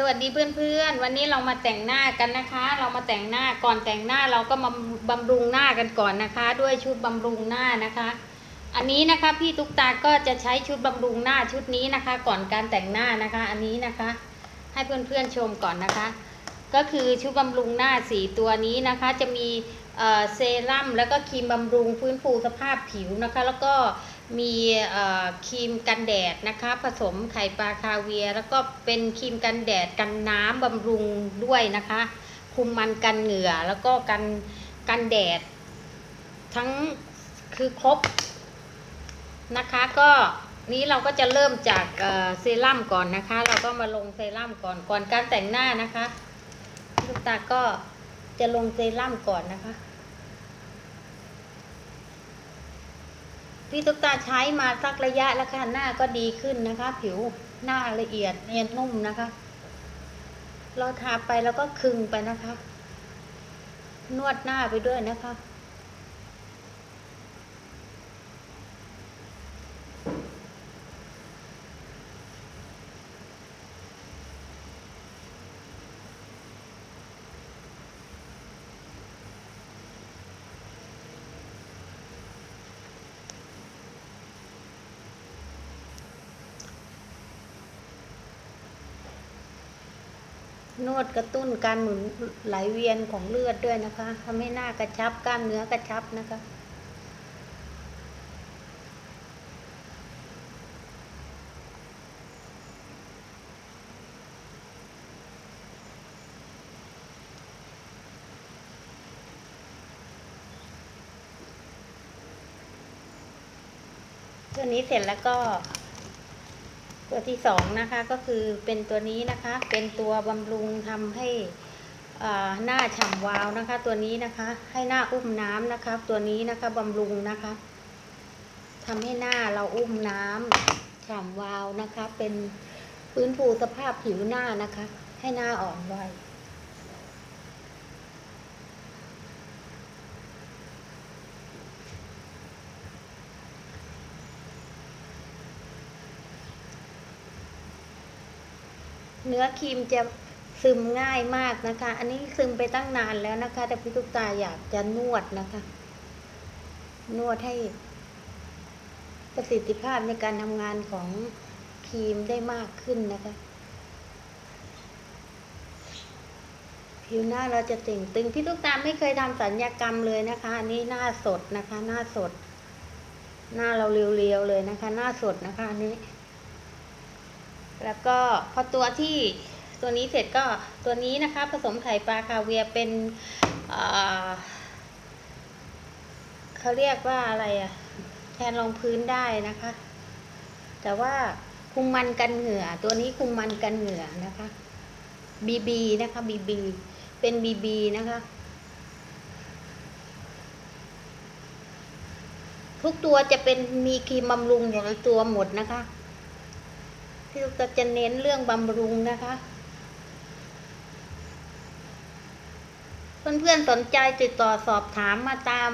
สวัสดีเพื่อนๆ วันนี้เรามาแต่งหน้ากันนะคะ เรามาแต่งหน้าก่อนแต่งหน้าเราก็มาบำรุงหน้ากันก่อนนะคะ ด้วยชุดบำรุงหน้านะคะ อันนี้นะคะพี่ตุ๊กตาก็จะใช้ชุดบำรุงหน้าชุดนี้นะคะ ก่อนการแต่งหน้านะคะ อันนี้นะคะ ให้เพื่อนๆชมก่อนนะคะ ก็คือชุดบำรุงหน้าสีตัวนี้นะคะ จะมีเอ่อเซรั่มแล้วก็ครีมบำรุงฟื้นฟูสภาพผิวนะคะ แล้วก็ มีครีมกันแดดนะคะ ผสมไข่ปลาคาเวีย แล้วก็เป็นครีมกันแดดกันน้ำบำรุงด้วยนะคะ คุมมันกันเหงื่อแล้วก็กันกันแดด ทั้งคือครบนะคะก็นี้เราก็จะเริ่มจากเเซรั่มก่อนนะคะ เราก็มาลงเซรั่มก่อนก่อนการแต่งหน้านะคะลูกตาก็จะลงเซรั่มก่อนนะคะ พี่ตุ๊กตาใช้มาสักระยะแล้วค่ะหน้าก็ดีขึ้นนะคะ ผิวหน้าละเอียดเนียนนุ่มนะคะ เราทาไปแล้วก็คึงไปนะคะ นวดหน้าไปด้วยนะคะ นวดกระตุ้นการหมุนไหลเวียนของเลือดด้วยนะคะทำให้หน้ากระชับกล้ามเนื้อกระชับนะคะตัวนี้เสร็จแล้วก็ ตัวที่สองนะคะก็คือเป็นตัวนี้นะคะ เป็นตัวบำรุงทำให้อ่าหน้าฉ่ำวาวนะคะ ตัวนี้นะคะ ให้หน้าอุ้มน้ำนะคะ ตัวนี้นะคะบำรุงนะคะทำให้หน้าเราอุ้มน้ำฉ่ำวาวนะคะ เป็นฟื้นฟูสภาพผิวหน้านะคะ ให้หน้าอ่อนวั เนื้อครีมจะซึมง่ายมากนะคะ อันนี้ซึมไปตั้งนานแล้วนะคะ แต่พี่ตุ๊กตาอยากจะนวดนะคะ นวดให้ประสิทธิภาพในการทำงานของครีมได้มากขึ้นนะคะ ผิวหน้าเราจะเต่งตึง พี่ตุ๊กตาไม่เคยทำสัญญกรรมเลยนะคะ อันนี้หน้าสดนะคะ หน้าสด หน้าเราเรียวๆเลยนะคะ หน้าสดนะคะอันนี้ แล้วก็พอตัวที่ตัวนี้เสร็จก็ตัวนี้นะคะผสมไข่ปลาคาเวียเป็นเเขาเรียกว่าอะไรอะแทนรองพื้นได้นะคะ แต่ว่าคุมมันกันเหงื่อ ตัวนี้คุมมันกันเหงื่อนะคะบีบีนะคะบีบีเป็นบีบีนะคะทุกตัวจะเป็นมีครีมบำรุงอยู่ในตัวหมดนะคะ พี่ลูกตาจะเน้นเรื่องบำรุงนะคะ เพื่อนๆสนใจติดต่อสอบถามมาตาม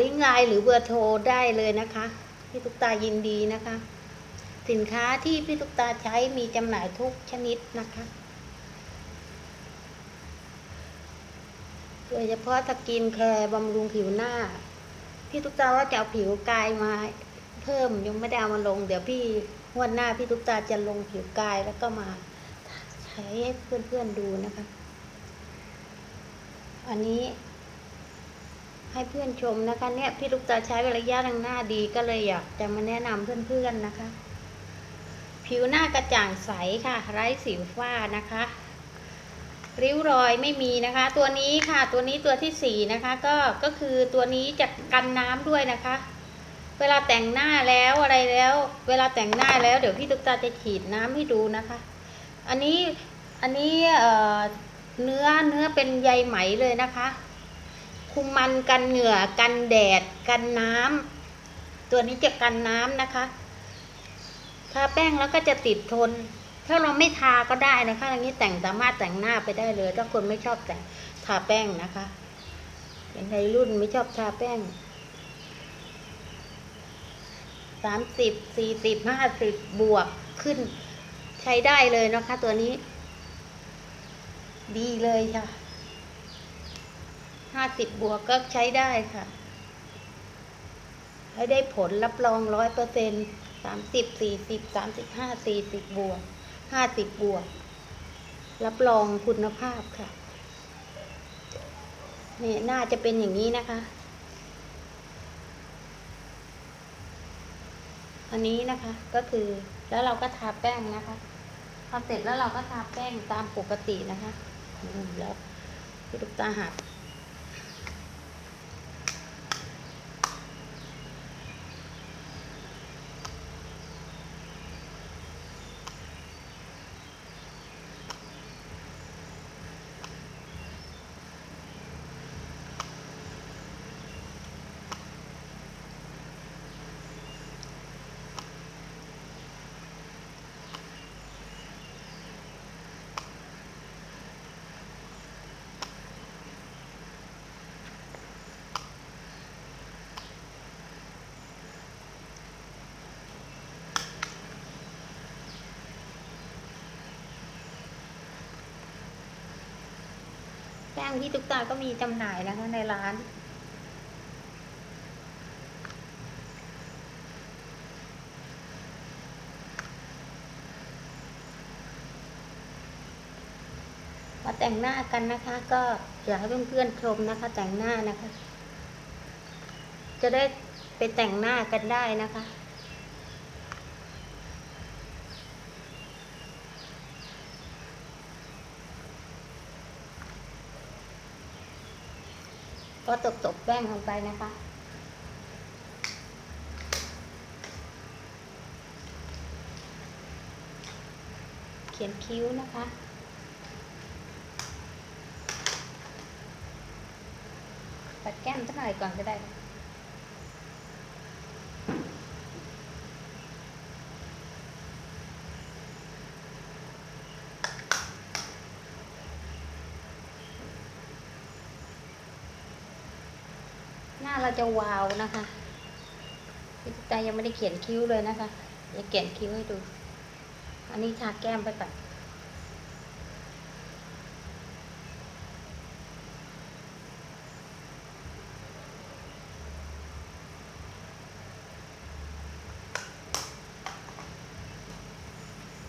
ลิงก์ไลน์หรือเบอร์โทรได้เลยนะคะ พี่ตุ๊กตายินดีนะคะ สินค้าที่พี่ตุ๊กตาใช้มีจำหน่ายทุกชนิดนะคะโดยเฉพาะสกินแคร์บำรุงผิวหน้า พี่ตุ๊กตาว่าจะเอาผิวกายมาเพิ่มยังไม่ได้เอามาลง เดี๋ยวพี่ งวันหน้าพี่ตุ๊กตาจะลงผิวกายแล้วก็มาใช้ให้เพื่อนๆดูนะคะ อันนี้ให้เพื่อนชมนะคะ เนี่ยพี่ตุ๊กตาใช้ระยะทางหน้าดีก็เลยอยากจะมาแนะนำเพื่อนๆนะคะ ผิวหน้ากระจ่างใสค่ะ ไร้สิวฝ้านะคะริ้วรอยไม่มีนะคะ ตัวนี้ค่ะตัวนี้ตัวที่สี่นะคะ ก็ก็คือตัวนี้จะกันน้ำด้วยนะคะ เวลาแต่งหน้าแล้วอะไรแล้ว เวลาแต่งหน้าแล้วเดี๋ยวพี่ตุ๊กตาจะฉีดน้ำให้ดูนะคะ อันนี้อันนี้เนื้อเนื้อเป็นใยไหมเลยนะคะ คุมมันกันเหงื่อกันแดดกันน้ำตัวนี้จะกันน้ำนะคะทาแป้งแล้วก็จะติดทน ถ้าเราไม่ทาก็ได้นะคะอย่างนี้แต่งสามารถแต่งหน้าไปได้เลย ถ้าคนไม่ชอบแต่งทาแป้งนะคะเป็นวัยรุ่นไม่ชอบทาแป้ง สามสิบสี่สิบห้าสิบบวกขึ้น ใช้ได้เลยนะคะ ตัวนี้ ดีเลยค่ะห้าสิบบวกก็ใช้ได้ค่ะให้ได้ผลรับรองร้อยเปอร์เซ็นสามสิบสี่สิบสามสิบห้าสี่สิบบวกห้าสิบบวก รับรองคุณภาพค่ะเนี่ยน่าจะเป็นอย่างนี้นะคะ อันนี้นะคะก็คือแล้วเราก็ทาแป้งนะคะพอเสร็จแล้วเราก็ทาแป้งตามปกตินะคะแล้วพี่ตุ๊กตาหัด แป้งพี่ตุ๊กตาก็มีจำหน่ายนะคะในร้าน มาแต่งหน้ากันนะคะ ก็อยากให้เพื่อนๆชมนะคะ แต่งหน้านะคะ จะได้ไปแต่งหน้ากันได้นะคะ ก็ตบตบๆแป้งลงไปนะคะ เขียนคิ้วนะคะปัดแก้มสักหน่อยก่อนก็ได้ค่ะหน้าเรา จะวาวนะคะพี่ตายังไม่ได้เขียนคิ้วเลยนะคะจะเขียนคิ้วให้ดู อันนี้ทาแก้มไปก่อน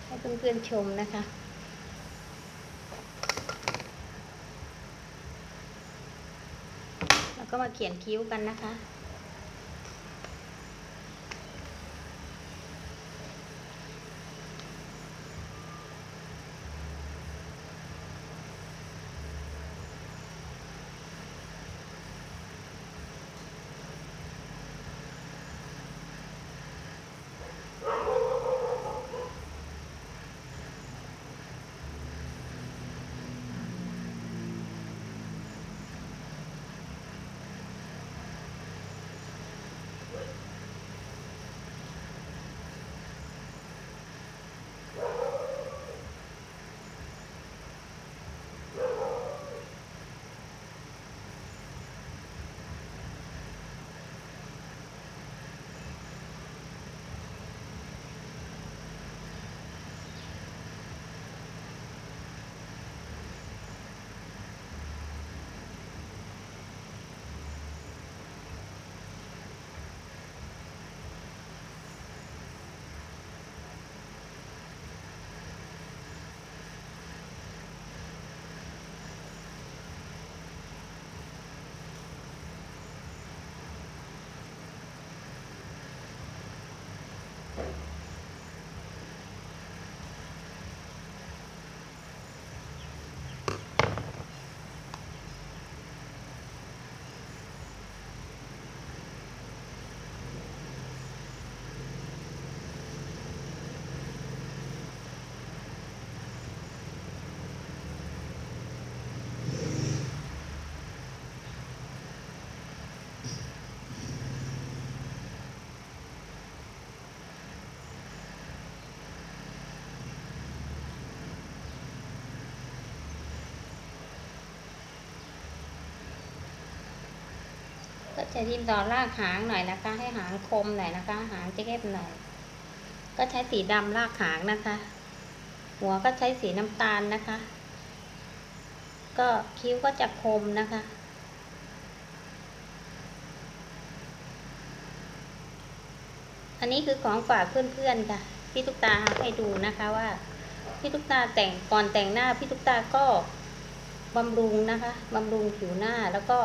ให้เพื่อนๆชมนะคะ แล้ว ก็มาเขียนคิ้วกันนะคะ จะทิมต่อรากหางหน่อยนะคะ ให้หางคมหน่อยนะคะ หางจะเข้มหน่อย ก็ใช้สีดำรากหางนะคะ หัวก็ใช้สีน้ำตาลนะคะ ก็คิ้วก็จะคมนะคะอันนี้คือของฝากเพื่อนๆค่ะ พี่ตุ๊กตาให้ดูนะคะว่า พี่ตุ๊กตาแต่งก่อนแต่งหน้าพี่ตุ๊กตาก็บำรุงนะคะบำรุงผิวหน้าแล้วก็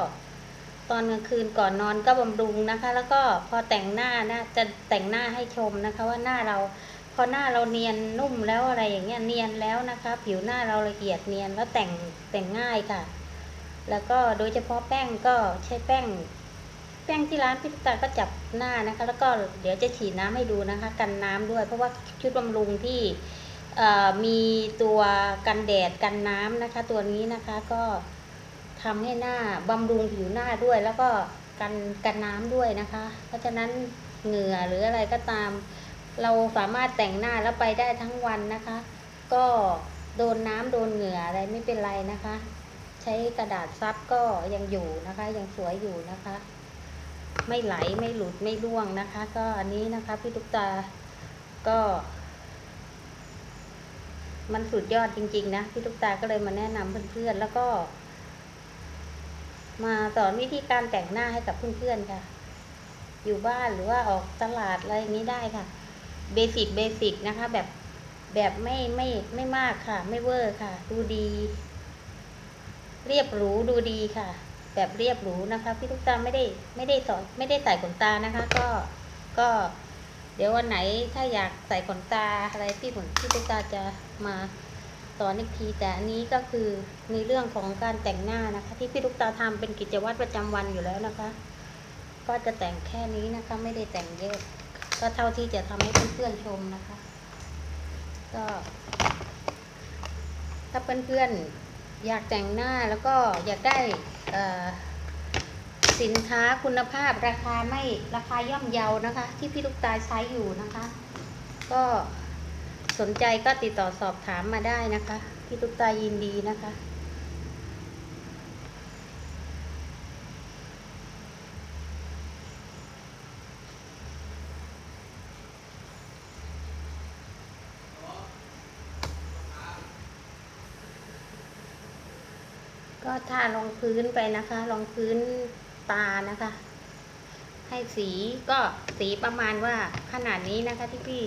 ตอนกลางคืนก่อนนอนก็บำรุงนะคะ แล้วก็พอแต่งหน้านะจะแต่งหน้าให้ชมนะคะ ว่าหน้าเรา พอหน้าเราเนียนนุ่มแล้วอะไรอย่างเงี้ยเนียนแล้วนะคะ ผิวหน้าเราละเอียดเนียนแล้วแต่งแต่งง่ายค่ะ แล้วก็โดยเฉพาะแป้งก็ใช้แป้ง แป้งที่ร้านพี่ตุ๊กตาก็จับหน้านะคะ แล้วก็เดี๋ยวจะฉีดน้ำให้ดูนะคะ กันน้ำด้วย เพราะว่าชุดบำรุงที่มีตัวกันแดดกันน้ำนะคะ ตัวนี้นะคะก็ ทำให้หน้าบำรุงผิวหน้าด้วย แล้วก็กันกันน้ำด้วยนะคะ เพราะฉะนั้นเหงื่อหรืออะไรก็ตาม เราสามารถแต่งหน้าแล้วไปได้ทั้งวันนะคะ ก็โดนน้ำโดนเหงื่ออะไรไม่เป็นไรนะคะ ใช้กระดาษซับก็ยังอยู่นะคะ ยังสวยอยู่นะคะ ไม่ไหลไม่หลุดไม่ร่วงนะคะ ก็อันนี้นะคะพี่ตุ๊กตาก็ มันสุดยอดจริง ๆ นะพี่ตุ๊กตาก็เลยมาแนะนำเพื่อนๆแล้วก็ มาสอนวิธีการแต่งหน้าให้กับเพื่อนๆค่ะ อยู่บ้านหรือว่าออกตลาดอะไรอย่างนี้ได้ค่ะ เบสิกเบสิกนะคะ แบบแบบไม่ไม่ไม่มากค่ะ ไม่เวอร์ค่ะ ดูดี เรียบหรูดูดีค่ะ แบบเรียบหรูนะคะ พี่ตุ๊กตาไม่ได้ไม่ได้สอนไม่ได้ใส่ขนตานะคะ ก็ก็ เดี๋ยววันไหนถ้าอยากใส่ขนตาอะไรพี่ผมพี่ตุ๊กตาจะมา สอนอีกทีแต่อันนี้ก็คือในเรื่องของการแต่งหน้านะคะ ที่พี่ตุ๊กตาทำเป็นกิจวัตรประจำวันอยู่แล้วนะคะ ก็จะแต่งแค่นี้นะคะ ไม่ได้แต่งเยอะ ก็เท่าที่จะทำให้เพื่อนๆชมนะคะ ก็ ถ้าเพื่อนๆอยากแต่งหน้าแล้วก็อยากได้สินค้าคุณภาพราคาไม่ราคาย่อมเยานะคะ ที่พี่ลูกตาใช้อยู่นะคะ ก็ สนใจก็ติดต่อสอบถามมาได้นะคะ พี่ลูกตายินดีนะคะ ก็ทาลงพื้นไปนะคะลงพื้นตานะคะ ให้สีก็สีประมาณว่าขนาดนี้นะคะที่พี่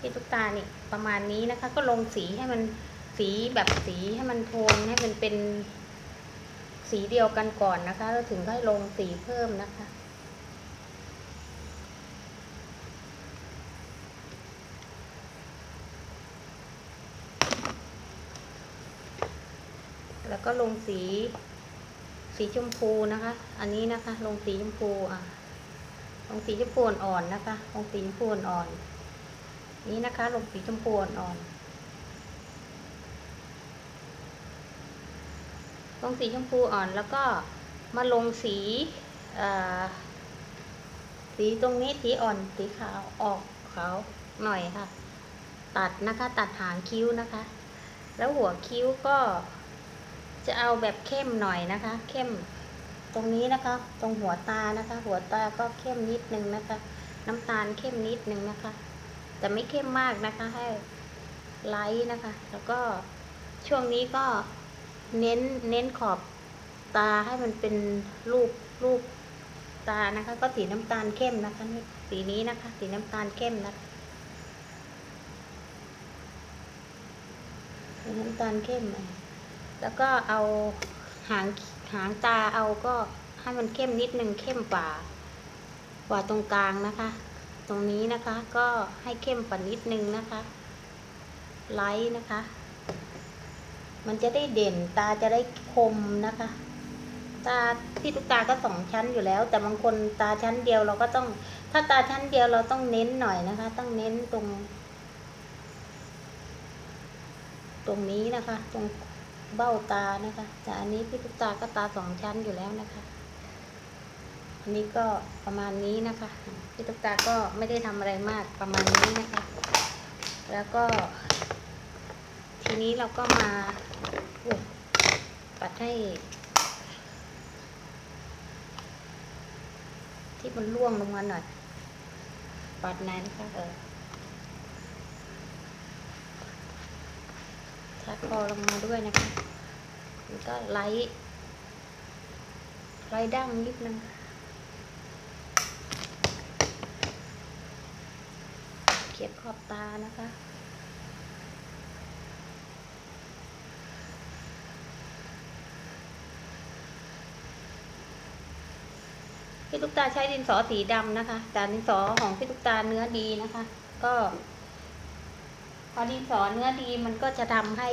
พี่ตุ๊กตานี่ประมาณนี้นะคะ ก็ลงสีให้มันสีแบบสีให้มันโทนให้มันเป็นสีเดียวกันก่อนนะคะแล้วถึงค่อยลงสีเพิ่มนะคะแล้วก็ลงสี สีชมพูนะคะ อันนี้นะคะ ลงสีชมพูอะ ลงสีชมพูอ่อนนะคะ ลงสีชมพูอ่อน นี้นะคะลงสีชมพูอ่อนๆลงสีชมพูอ่อนแล้วก็มาลงสีสีตรงนี้สีอ่อนสีขาวออกขาวหน่อยค่ะ ตัดนะคะตัดหางคิ้วนะคะ แล้วหัวคิ้วก็จะเอาแบบเข้มหน่อยนะคะ เข้มตรงนี้นะคะ ตรงหัวตานะคะ หัวตาก็เข้มนิดนึงนะคะ น้ำตาลเข้มนิดนึงนะคะ แต่ไม่เข้มมากนะคะ ให้ไลท์นะคะ แล้วก็ช่วงนี้ก็เน้นเน้นขอบตาให้มันเป็นรูปรูปตานะคะ ก็สีน้ำตาลเข้มนะคะสีนี้นะคะ สีน้ำตาลเข้มนะคะสีน้ำตาลเข้มแล้วก็เอาหางหางตาเอาก็ให้มันเข้มนิดนึงเข้มกว่ากว่าตรงกลางนะคะ ตรงนี้นะคะ ก็ให้เข้มกว่านิดนึงนะคะ ไลท์นะคะ มันจะได้เด่นตาจะได้คมนะคะ ตาพี่ตุ๊กตาก็สองชั้นอยู่แล้ว แต่บางคนตาชั้นเดียวเราก็ต้อง ถ้าตาชั้นเดียวเราต้องเน้นหน่อยนะคะ ต้องเน้นตรง ตรงนี้นะคะ ตรงเบ้าตานะคะ แต่อันนี้พี่ตุ๊กตาก็ตาสองชั้นอยู่แล้วนะคะ อันนี้ก็ประมาณนี้นะคะพี่ตุ๊กตาก็ไม่ได้ทำอะไรมากประมาณนี้นะคะ แล้วก็ ทีนี้เราก็มาปัดให้ ที่มันร่วงลงมาหน่อย ปัดไหนนะคะเออทักคอลงมาด้วยนะคะ มันก็ไล่ไล่ดั้งนิดนึง เขียนขอบตานะคะ พี่ตุ๊กตาใช้ดินสอสีดำนะคะ แต่ดินสอของพี่ตุ๊กตาเนื้อดีนะคะ ก็ พอดินสอเนื้อดีมันก็จะทำให้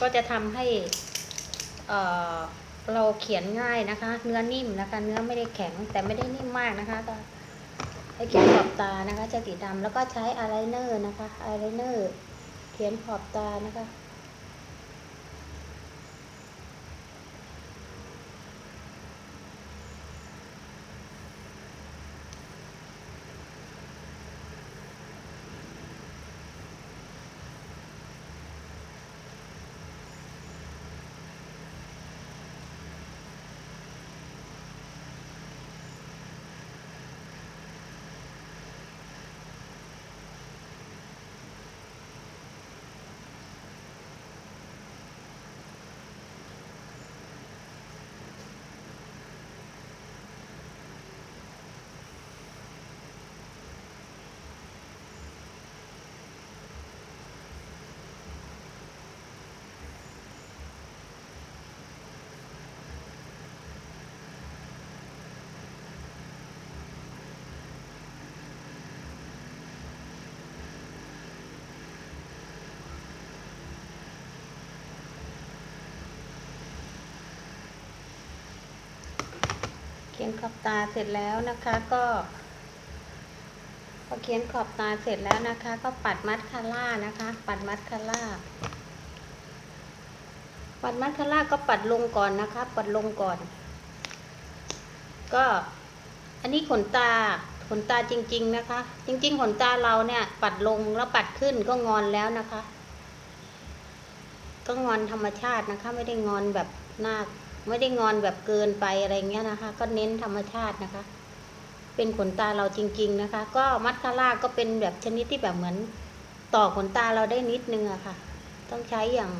ก็จะทำให้เอ่อเราเขียนง่ายนะคะ เนื้อนิ่มนะคะ เนื้อไม่ได้แข็งแต่ไม่ได้นิ่มมากนะคะก็ เขียนขอบตานะคะ จะสีดำแล้วก็ใช้อายไลเนอร์นะคะอายไลเนอร์เขียนขอบตานะคะ ขียนขอบตาเสร็จแล้วนะคะก็พอเขียนขอบตาเสร็จแล้วนะคะ ก็ปัดมัสคาร่านะคะ ปัดมัสคาร่าปัดมัสคาร่าก็ปัดลงก่อนนะคะ ปัดลงก่อน ก็อันนี้ขนตาขนตาจริง ๆ นะคะ จริง ๆ ขนตาเราเนี่ย ปัดลงแล้วปัดขึ้นก็งอนแล้วนะคะ ก็งอนธรรมชาตินะคะ ไม่ได้งอนแบบหน้า ไม่ได้งอนแบบเกินไปอะไรเงี้ยนะคะ ก็เน้นธรรมชาตินะคะ เป็นขนตาเราจริง ๆนะคะ ก็มัสคาร่าก็เป็นแบบชนิดที่แบบเหมือน ต่อขนตาเราได้นิดนึงอะค่ะ ต้องใช้อย่าง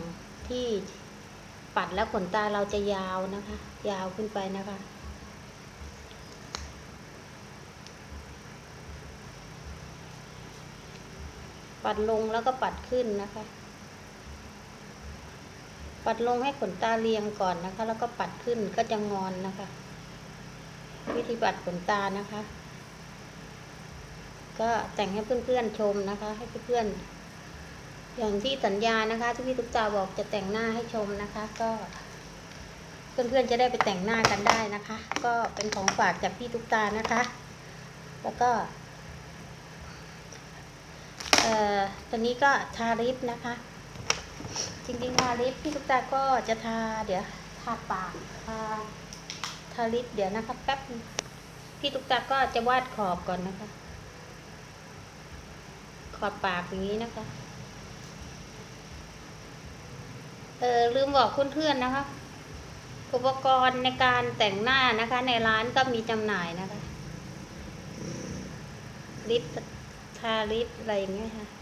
ที่ปัดแล้วขนตาเราจะยาวนะคะ ยาวขึ้นไปนะคะปัดลงแล้วก็ปัดขึ้นนะคะ ปัดลงให้ขนตาเรียงก่อนนะคะ แล้วก็ปัดขึ้นก็จะงอนนะคะ วิธีปัดขนตานะคะ ก็แต่งให้เพื่อนๆชมนะคะ ให้เพื่อนๆอย่างที่สัญญานะคะ ที่พี่ตุ๊กตาบอกจะแต่งหน้าให้ชมนะคะ ก็ เพื่อนๆจะได้ไปแต่งหน้ากันได้นะคะ ก็เป็นของฝากจากพี่ตุ๊กตานะคะ แล้วก็เอ่อตอนนี้ก็ทาลิปนะคะ จริงๆทาลิปพี่ตุ๊กตาก็จะทาเดี๋ยวทาปากทาทาลิปเดี๋ยวนะคะแป๊บพี่ตุ๊กตาก็จะวาดขอบก่อนนะคะ ขอบปากอย่างนี้นะคะเออลืมบอกเพื่อนๆนะคะ อุปกรณ์ในการแต่งหน้านะคะ ในร้านก็มีจำหน่ายนะคะลิปทาลิปอะไรอย่างเงี้ยค่ะ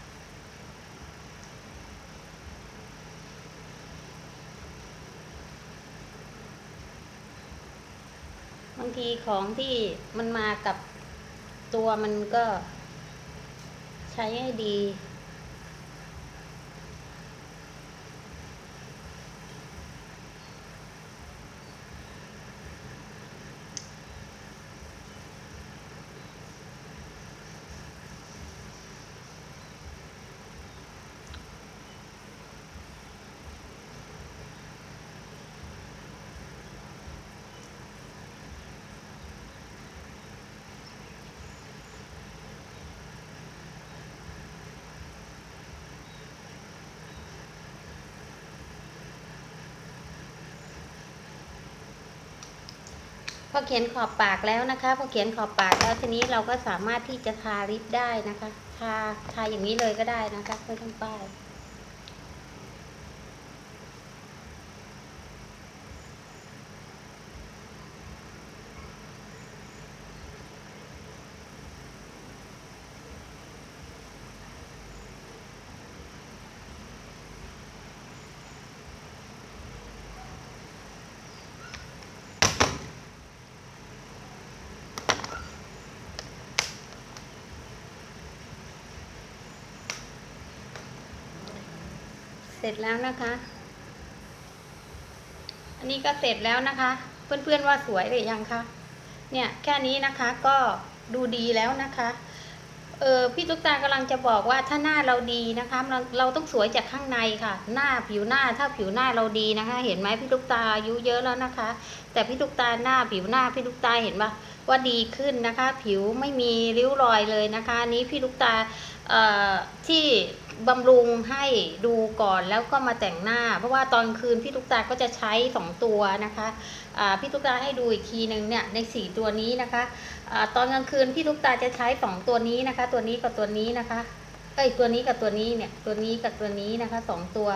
บางทีของที่มันมากับตัวมันก็ใช้ให้ดี พอเขียนขอบปากแล้วนะคะพอเขียนขอบปากแล้วทีนี้เราก็สามารถที่จะทาลิปได้นะคะ ทาทาอย่างนี้เลยก็ได้นะคะไม่ต้องป้าย เสร็จแล้วนะคะ อันนี้ก็เสร็จแล้วนะคะ เพื่อนๆว่าสวยหรือยังคะเนี่ยแค่นี้นะคะก็ดูดีแล้วนะคะเออพี่ตุ๊กตากำลังจะบอกว่าถ้าหน้าเราดีนะคะเราเราต้องสวยจากข้างในค่ะ หน้าผิวหน้าถ้าผิวหน้าเราดีนะคะ เห็นไหมพี่ตุ๊กตาอายุเยอะแล้วนะคะ แต่พี่ตุ๊กตาหน้าผิวหน้าพี่ตุ๊กตาเห็นปะว่าดีขึ้นนะคะ ผิวไม่มีริ้วรอยเลยนะคะนนี้พี่ตุ๊กตาเอ่อที่บำรุงให้ดูก่อนแล้วก็มาแต่งหน้า เพราะว่าตอนคืนพี่ตุ๊กตาก็จะใช้สองตัวนะคะอ่าพี่ตุ๊กตาให้ดูอีกทีหนึ่งเนี่ยในสี่ตัวนี้นะคะอาตอนกลางคืนพี่ตุ๊กตาจะใช้สองตัวนี้นะคะ ตัวนี้กับตัวนี้นะคะเอ้ยตัวนี้กับตัวนี้เนี่ยตัวนี้กับตัวนี้นะคะสองตัว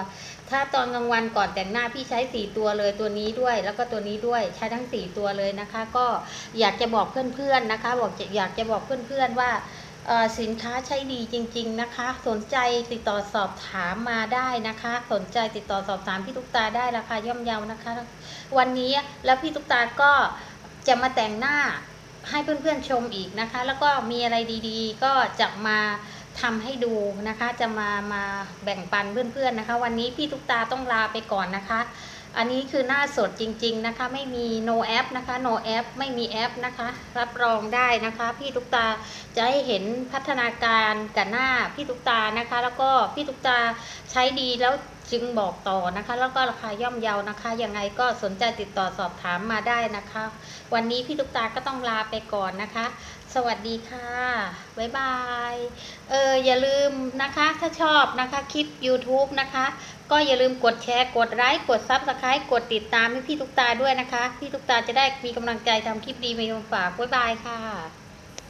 ถ้าตอนกลางวันก่อนแต่งหน้าพี่ใช้สี่ตัวเลยตัวนี้ด้วย แล้วก็ตัวนี้ด้วยใช้ทั้งสี่ตัวเลยนะคะ ก็อยากจะบอกเพื่อนๆนะคะ บอกอยากจะบอกเพื่อนๆว่า สินค้าใช้ดีจริง ๆนะคะ สนใจติดต่อสอบถามมาได้นะคะ สนใจติดต่อสอบถามพี่ตุ๊กตาได้ราคาย่อมเยานะคะ วันนี้แล้วพี่ตุ๊กตาก็จะมาแต่งหน้าให้เพื่อนๆชมอีกนะคะ แล้วก็มีอะไรดีๆ ก็จะมาทำให้ดูนะคะ จะมามาแบ่งปันเพื่อนๆนะคะ วันนี้พี่ตุ๊กตาต้องลาไปก่อนนะคะ อันนี้คือหน้าสดจริง ๆนะคะ ไม่มี no app นะคะ no app ไม่มีแอปนะคะ รับรองได้นะคะ พี่ตุ๊กตาจะให้เห็นพัฒนาการกับหน้าพี่ตุ๊กตานะคะ แล้วก็พี่ตุ๊กตาใช้ดีแล้วจึงบอกต่อนะคะ แล้วก็ราคาย่อมเยานะคะ ยังไงก็สนใจติดต่อสอบถามมาได้นะคะ วันนี้พี่ตุ๊กตาก็ต้องลาไปก่อนนะคะ สวัสดีค่ะบ๊ายบายเอออย่าลืมนะคะ ถ้าชอบนะคะคลิป YouTube นะคะ ก็อย่าลืมกดแชร์กดไลค์กดซับสไครต์กดติดตามให้พี่ทุกตาด้วยนะคะ พี่ทุกตาจะได้มีกำลังใจทำคลิปดีมาฝากบ๊ายบายค่ะ